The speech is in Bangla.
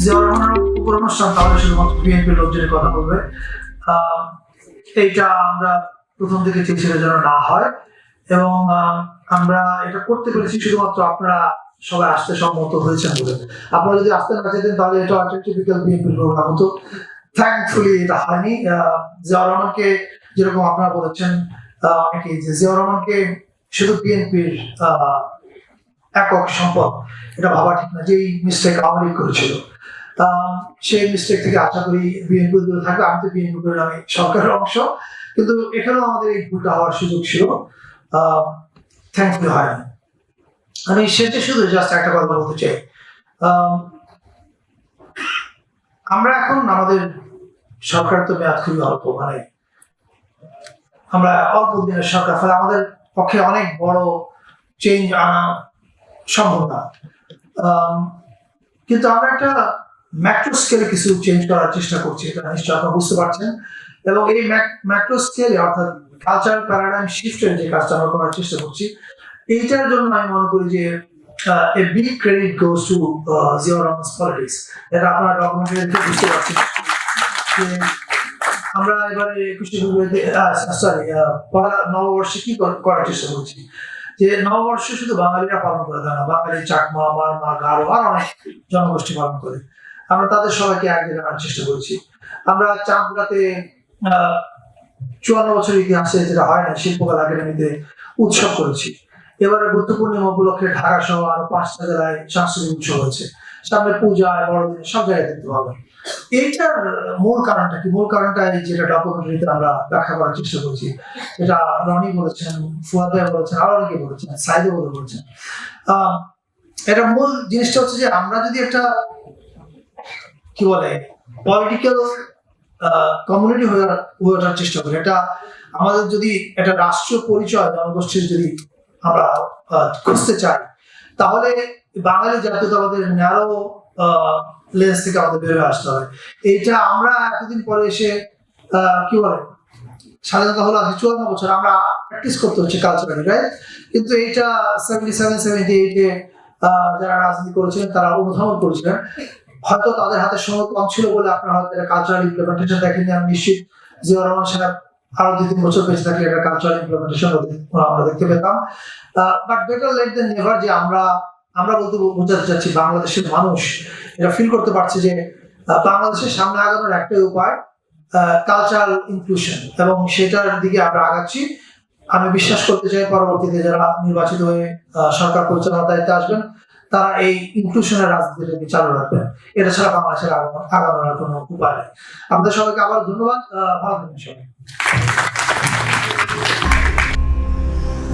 জিয়া রহমানের উপর অনুষ্ঠান, তাহলে শুধুমাত্র বিএনপির লোকজনের কথা বলবে। এইটা আমরা প্রথম থেকে চেয়েছিলাম যেন না হয়। এবং আমরা এটা করতে পেরেছি শুধুমাত্র আপনারা সবাই আসতে সম্মত হয়েছেন বলে। আপনারা যদি আসতে না যেতেন তাহলে এটা একটা টিপিক্যাল বিএনপির প্রোগ্রাম হতো। থ্যাঙ্কফুলি এটা হয়নি। জিয়াউর রহমানকে যেরকম আপনারা বলেছেন অনেকেই যে জিয়াউর রহমানকে শুধু বিএনপির একক সম্পদ এটা ভাবা ঠিক না যে এই মিস্টেক আওয়ামী লীগ করেছিল। আহ, সেই মিস্টেক থেকে আশা করি বিএনপি দূরে থাকবে। আমি তো বিএনপি করে আমি সরকারের অংশ। কিন্তু এখানেও আমাদের এই ভুলটা হওয়ার সুযোগ ছিল। থ্যাঙ্কফুলি হয়নি আমি শেষে শুধু জাস্ট একটা কথা বলতে চাই। আম, আমরা এখন আমাদের সরকার তো মেয়াদ খুবই অল্প মানে আমরা অল্প দিনের সরকার ফলে আমাদের পক্ষে অনেক বড় চেঞ্জ আনা সম্ভব না কিন্তু আমরা একটা ম্যাক্রো স্কেলে কিছু চেঞ্জ করার চেষ্টা করছি, এটা আপনারা বুঝতে পারছেন। এবং এই ম্যাক্রো স্কেলে অর্থাৎ প্যারাডাইম শিফটের যে কাজটা আমরা করার চেষ্টা করছি, এইটার জন্য আমি মনে করি যে a big credit to Zia Rahman's politics এটা আপনারা ডকুমেন্টারি দেখে বুঝতে পারছেন। আমরা এবারে একুশে সরি পয়লা নববর্ষে কি করার চেষ্টা করছি? যে নববর্ষ শুধু বাঙালিরা পালন করে না বাঙালি চাকমা, মারমা, গারো আর অনেক জনগোষ্ঠী পালন করে। আমরা তাদের সবাইকে এক জায়গায় চেষ্টা করছি। আমরা চাঁদরাতে চুয়ান্ন বছর ইতিহাসে যেটা হয় না, শিল্পকলা একাডেমিতে উৎসব করেছি। এবারে বুদ্ধ পূর্ণিমা উপলক্ষে ঢাকা সহ আরও পাঁচটা জেলায় সাংস্কৃতিক উৎসব হয়েছে। সামনে পূজা, বড়দিন, সব জায়গায় দেখতে পাবেন এইটার মূল কারণটা কি? মূল কারণটা এই যেটা ডকুমেন্টারিতে আমরা ব্যাখ্যা করার চেষ্টা করছি, যেটা রনি বলেছেন, ফুয়াদ ভাই বলেছেন আরও অনেকে বলেছেন সাইদে বলে বলেছেন। এটা মূল জিনিসটা হচ্ছে যে আমরা যদি একটা, কি বলে পলিটিক্যাল কমিউনিটি হয়ে ওঠার চেষ্টা করি, এটা আমাদের যদি একটা রাষ্ট্রীয় পরিচয়, জনগোষ্ঠীর যদি আমরা খুঁজতে চাই, তাহলে বাঙালি জাতীয়তাবাদের ন্যারো লেন্স থেকে আমাদের বের হয়ে আসতে হবে। এইটা আমরা এতদিন পরে এসে কি বলে, স্বাধীনতা হলো আজকে চুয়ান্ন বছর, আমরা প্র্যাকটিস করতে হচ্ছে কালচারালি রাইট কিন্তু এইটা সেভেন্টি সেভেন সেভেন্টি এইটে যারা রাজনীতি করেছিলেন, তারা অনুধাবন করেছিলেন। হয়তো তাদের হাতে সময় কম ছিল বলে আপনারা হয়তো এটা কালচারাল ইমপ্লিমেন্টেশন দেখেননি। আমি নিশ্চিত জিয়া রহমান সাহেব আরও দুই তিন বছর বেঁচে থাকলে এটা কালচারাল ইমপ্লিমেন্টেশন আমরা দেখতে পেতাম। But better late than never যে আমরা আমরা বলতে বোঝাতে চাচ্ছি বাংলাদেশের মানুষ এটা ফিল করতে পারছে যে বাংলাদেশের সামনে আগানোর একটাই উপায় কালচারাল ইনক্লুশন এবং সেটার দিকে আমরা আগাচ্ছি। আমি বিশ্বাস করতে চাই পরবর্তীতে যারা নির্বাচিত হয়ে সরকার পরিচালনার দায়িত্বে আসবেন, তারা এই ইনক্লুশনের রাজনীতিটাকে চালু রাখবেন। এটা ছাড়া বাংলাদেশের আগানো- আগানোর কোনো উপায় নেই। আপনাদের সবাইকে আবার ধন্যবাদ। ভালো থাকবেন সবাই।